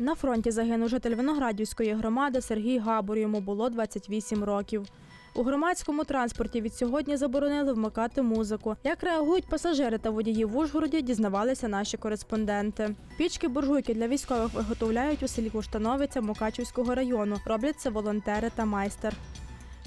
На фронті загинув житель Виноградівської громади Сергій Габур. Йому було 28 років. У громадському транспорті від сьогодні заборонили вмикати музику. Як реагують пасажири та водії в Ужгороді, дізнавалися наші кореспонденти. Пічки буржуйки для військових виготовляють у селі Куштановиця Мукачівського району. Роблять це волонтери та майстер.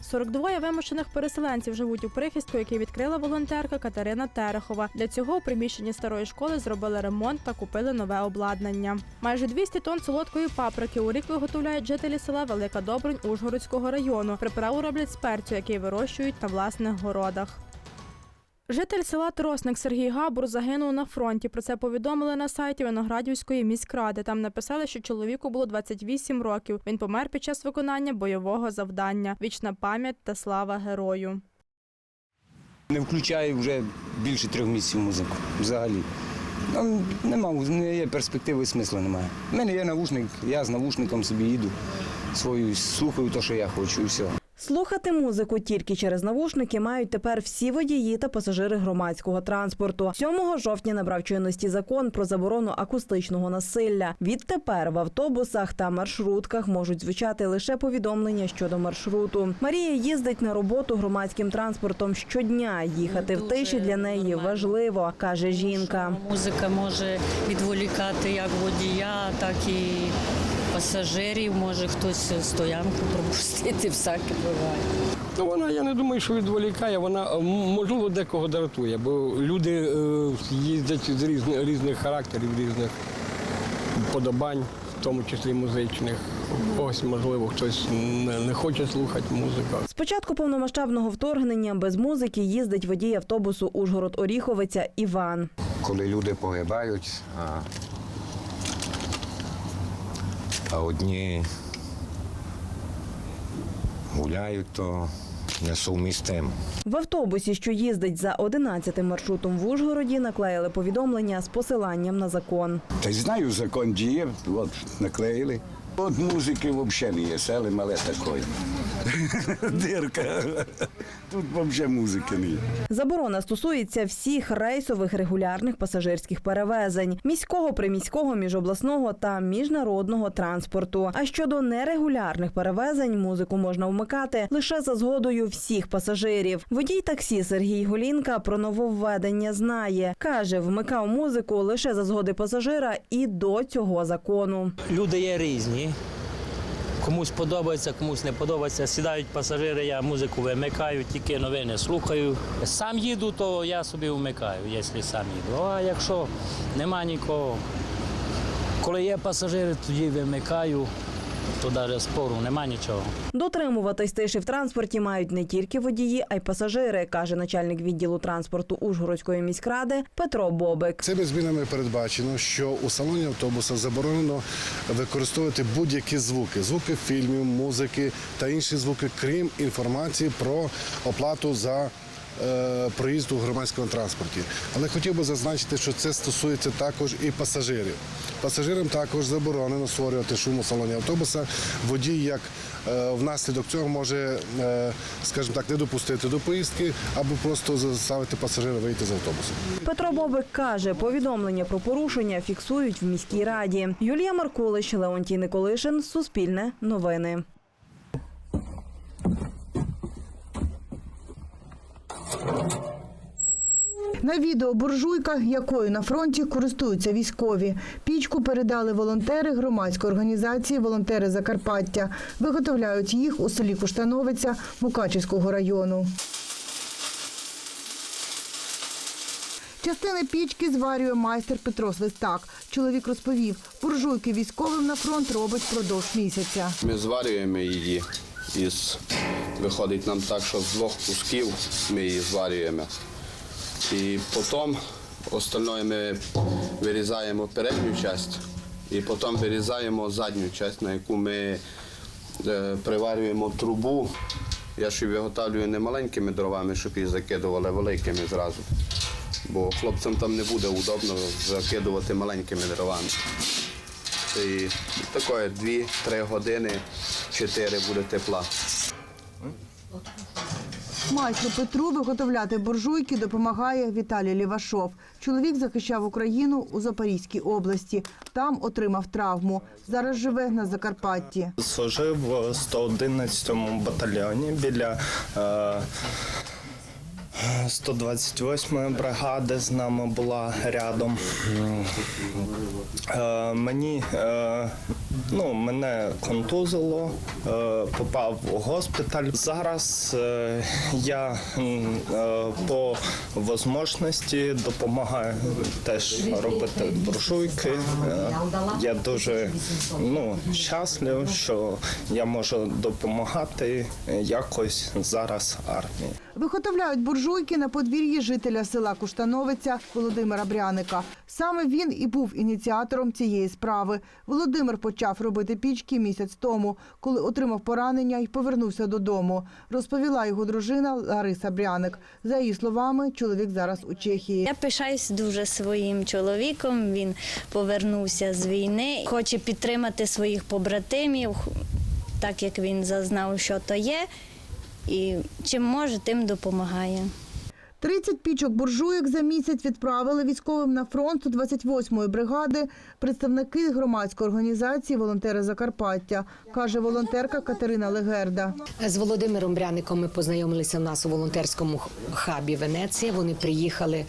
42 вимушених переселенців живуть у прихистку, який відкрила волонтерка Катерина Терехова. Для цього у приміщенні старої школи зробили ремонт та купили нове обладнання. Майже 200 тонн солодкої паприки у рік виготовляють жителі села Велика Добрунь Ужгородського району. Приправу роблять з перцю, який вирощують на власних городах. Житель села Тросник Сергій Габур загинув на фронті. Про це повідомили на сайті Виноградівської міськради. Там написали, що чоловіку було 28 років. Він помер під час виконання бойового завдання. Вічна пам'ять та слава герою. Не включаю вже більше трьох місяців музику взагалі. Там нема, не є перспективи, смисла немає. У мене є навушник, я з навушником собі їду, свою слухаю те, що я хочу, і все. Слухати музику тільки через навушники мають тепер всі водії та пасажири громадського транспорту. 7 жовтня набрав чинності закон про заборону акустичного насилля. Відтепер в автобусах та маршрутках можуть звучати лише повідомлення щодо маршруту. Марія їздить на роботу громадським транспортом щодня. Їхати в тиші для неї важливо, каже жінка. Музика може відволікати як водія, так і пасажирів. Може хтось стоянку пропустити, всяке буває. Ну, вона, я не думаю, що відволікає, вона можливо декого дратує, бо люди е, їздять з різних, різних характерів, різних подобань, в тому числі музичних. Ось, можливо, хтось не, не хоче слухати музику. З початку повномасштабного вторгнення без музики їздить водій автобусу Ужгород-Оріховиця Іван. коли люди погибають, а, одні гуляють, то несумістимо. В автобусі, що їздить за 11 маршрутом в Ужгороді, наклеїли повідомлення з посиланням на закон. Та й знаю, закон діє, от наклеїли. От музики взагалі не є, селим, мале такої. Дирка. Тут взагалі музики не є. Заборона стосується всіх рейсових регулярних пасажирських перевезень, міського, приміського, міжобласного та міжнародного транспорту. А щодо нерегулярних перевезень, музику можна вмикати лише за згодою всіх пасажирів. Водій таксі Сергій Голінка про нововведення знає. каже, вмикав музику лише за згоди пасажира і до цього закону. Люди є різні. Комусь подобається, комусь не подобається. Сідають пасажири, я музику вимикаю, тільки новини слухаю. Сам їду, то я собі вмикаю, якщо сам їду. А якщо нема нікого, коли є пасажири, тоді вимикаю, то навіть спору нема нічого. Дотримуватись тиші в транспорті мають не тільки водії, а й пасажири, каже начальник відділу транспорту Ужгородської міськради Петро Бобик. Цими змінами передбачено, що у салоні автобуса заборонено використовувати будь-які звуки, звуки фільмів, музики та інші звуки, крім інформації про оплату за. Е, Проїзду у громадському транспорті, але хотів би зазначити, що це стосується також і пасажирів. Пасажирам також заборонено створювати шум у салоні автобуса. Водій, як е, внаслідок цього, може, е, скажімо так, не допустити до поїздки або просто заставити пасажира вийти з автобусу. Петро Бобик каже, повідомлення про порушення фіксують в міській раді. Юлія Маркулич, Леонтій Николишин, Суспільне, Новини. На відео буржуйка, якою на фронті користуються військові. Пічку передали волонтери громадської організації Волонтери Закарпаття. Виготовляють їх у селі Куштановиця Мукачівського району. Частини пічки зварює майстер Петро Свистак. Чоловік розповів, буржуйки військовим на фронт робить впродовж місяця. Ми зварюємо її із виходить нам так, що з двох кусків ми її зварюємо. І потім остальное ми вирізаємо передню частину і потім вирізаємо задню частину, на яку ми е, приварюємо трубу. Я її виготовлюю не маленькими дровами, щоб її закидували, великими зразу. Бо хлопцям там не буде удобно закидувати маленькими дровами. І такої 2-3 години, 4 буде тепла. Майстру Петру виготовляти буржуйки допомагає Віталій Лівашов. Чоловік захищав Україну у Запорізькій області. Там отримав травму. Зараз живе на Закарпатті. Служив в 111-му батальйоні біля е, 128-ї бригади з нами була рядом. Е, мені е, ну, мене контузило, е, попав у госпіталь. Зараз я по можливості допомагаю теж робити буржуйки. Е, я дуже ну, щаслив, що я можу допомагати якось зараз армії. Виготовляють буржуйки на подвір'ї жителя села Куштановиця Володимира Бряника. Саме він і був ініціатором цієї справи. Володимир почав робити пічки місяць тому, коли отримав поранення і повернувся додому. Розповіла його дружина Лариса Бряник. За її словами, чоловік зараз у Чехії. Я пишаюсь дуже своїм чоловіком. Він повернувся з війни, хоче підтримати своїх побратимів, так як він зазнав, що то є, і чим може, тим допомагає. 30 пічок буржуйок за місяць відправили військовим на фронт 128-ї бригади представники громадської організації Волонтери Закарпаття, каже волонтерка Катерина Легерда. З Володимиром Бряником ми познайомилися у нас у волонтерському хабі Венеція. Вони приїхали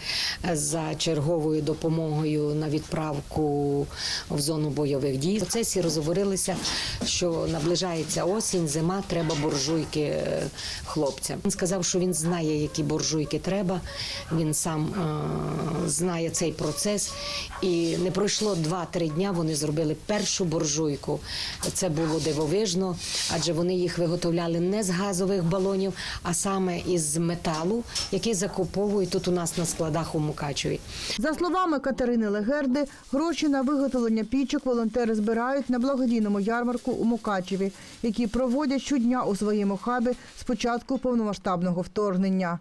за черговою допомогою на відправку в зону бойових дій. В процесі розговорилися, що наближається осінь, зима, треба буржуйки е, хлопцям. Він сказав, що він знає, які буржуйки треба. Він сам е, знає цей процес. І не пройшло 2-3 дня. Вони зробили першу буржуйку. Це було дивовижно, адже вони їх виготовляли не з газових балонів, а саме із металу, який закуповують тут у нас на складах у Мукачеві. За словами Катерини Легерди, гроші на виготовлення пічок волонтери збирають на благодійному ярмарку у Мукачеві, який проводять щодня у своєму хабі з початку повномасштабного вторгнення.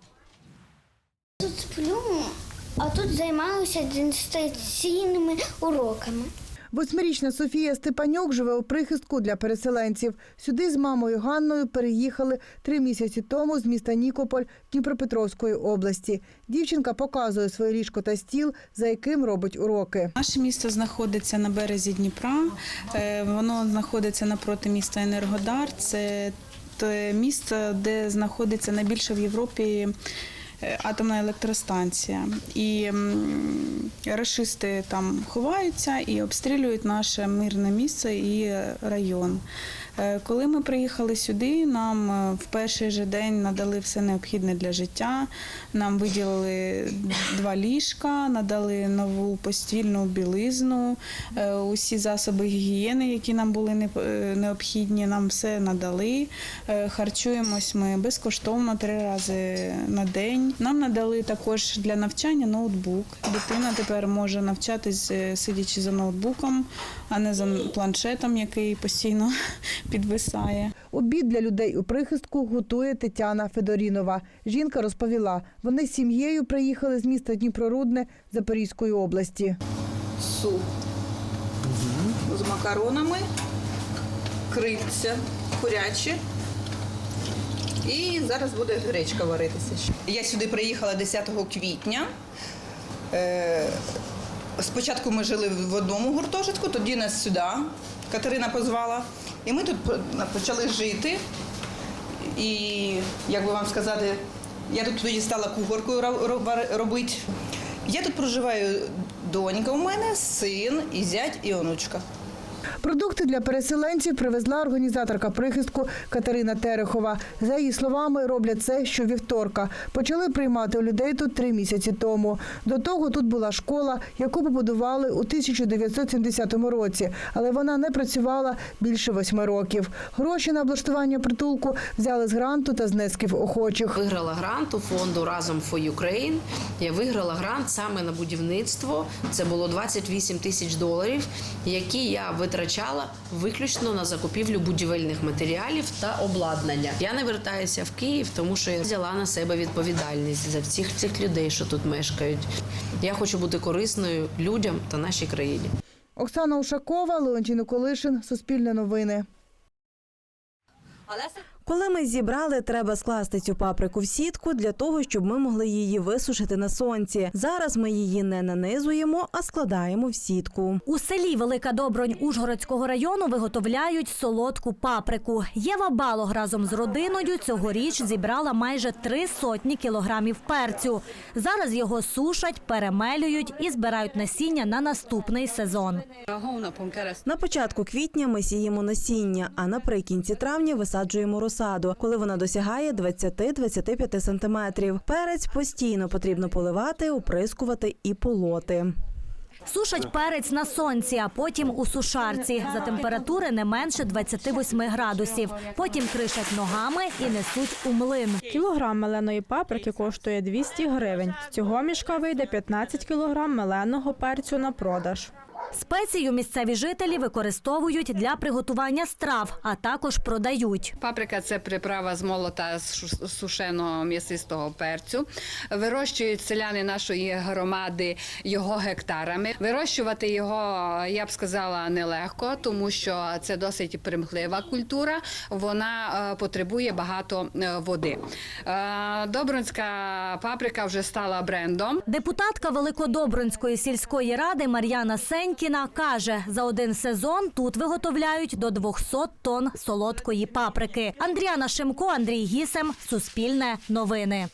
Тут сплю, а тут займаюся дистанційними уроками. Восьмирічна Софія Степанюк живе у прихистку для переселенців. Сюди з мамою Ганною переїхали три місяці тому з міста Нікополь Дніпропетровської області. Дівчинка показує своє ліжко та стіл, за яким робить уроки. Наше місто знаходиться на березі Дніпра. Е, Воно знаходиться напроти міста Енергодар. Це те місто, де знаходиться найбільша в Європі атомна електростанція. І расисти там ховаються і обстрілюють наше мирне місце і район. Е, Коли ми приїхали сюди, нам е, в перший же день надали все необхідне для життя. Нам виділили два ліжка, надали нову постільну білизну, е, усі засоби гігієни, які нам були не- необхідні, нам все надали. Харчуємось ми безкоштовно три рази на день. Нам надали також для навчання ноутбук. Дитина тепер може навчатись сидячи за ноутбуком, а не за планшетом, який постійно підвисає. Обід для людей у прихистку готує Тетяна Федорінова. Жінка розповіла, вони з сім'єю приїхали з міста Дніпрорудне Запорізької області. суп з макаронами, крильця курячі. І зараз буде гречка варитися. Я сюди приїхала 10 квітня. Спочатку ми жили в одному гуртожитку, тоді нас сюди Катерина позвала. І ми тут почали жити. І як би вам сказати, я тут тоді стала кухаркою робити. Я тут проживаю донька у мене, син, і зять, і онучка. Продукти для переселенців привезла організаторка прихистку Катерина Терехова. За її словами, роблять це щовівторка. Почали приймати у людей тут три місяці тому. До того тут була школа, яку побудували у 1970 році, але вона не працювала більше восьми років. Гроші на облаштування притулку взяли з гранту та знесків охочих. Виграла грант у фонду Разом for Ukraine. Я виграла грант саме на будівництво. Це було 28 тисяч доларів, які я витрачала виключно на закупівлю будівельних матеріалів та обладнання. Я не вертаюся в Київ, тому що я взяла на себе відповідальність за всіх цих людей, що тут мешкають. Я хочу бути корисною людям та нашій країні. Оксана Ушакова, Леонтій Колишин, Суспільне новини. Коли ми зібрали, треба скласти цю паприку в сітку для того, щоб ми могли її висушити на сонці. Зараз ми її не нанизуємо, а складаємо в сітку. У селі Велика Добронь Ужгородського району виготовляють солодку паприку. Єва Балог разом з родиною цьогоріч зібрала майже три сотні кілограмів перцю. Зараз його сушать, перемелюють і збирають насіння на наступний сезон. На початку квітня ми сіємо насіння, а наприкінці травня висаджуємо розсаду, коли вона досягає 20-25 сантиметрів. Перець постійно потрібно поливати, оприскувати і полоти. Сушать перець на сонці, а потім у сушарці за температури не менше 28 градусів. Потім кришать ногами і несуть у млин. Кілограм меленої паприки коштує 200 гривень. З цього мішка вийде 15 кілограм меленого перцю на продаж. Спецію місцеві жителі використовують для приготування страв, а також продають. Паприка це приправа з молота з сушеного м'ясистого перцю. Вирощують селяни нашої громади його гектарами. Вирощувати його, я б сказала, нелегко, тому що це досить примхлива культура. Вона е, потребує багато е, води. Е, Добринська паприка вже стала брендом. Депутатка Великодобронської сільської ради Мар'яна Сенькіна каже, за один сезон тут виготовляють до 200 тонн солодкої паприки. Андріана Шимко, Андрій Гісем, Суспільне новини.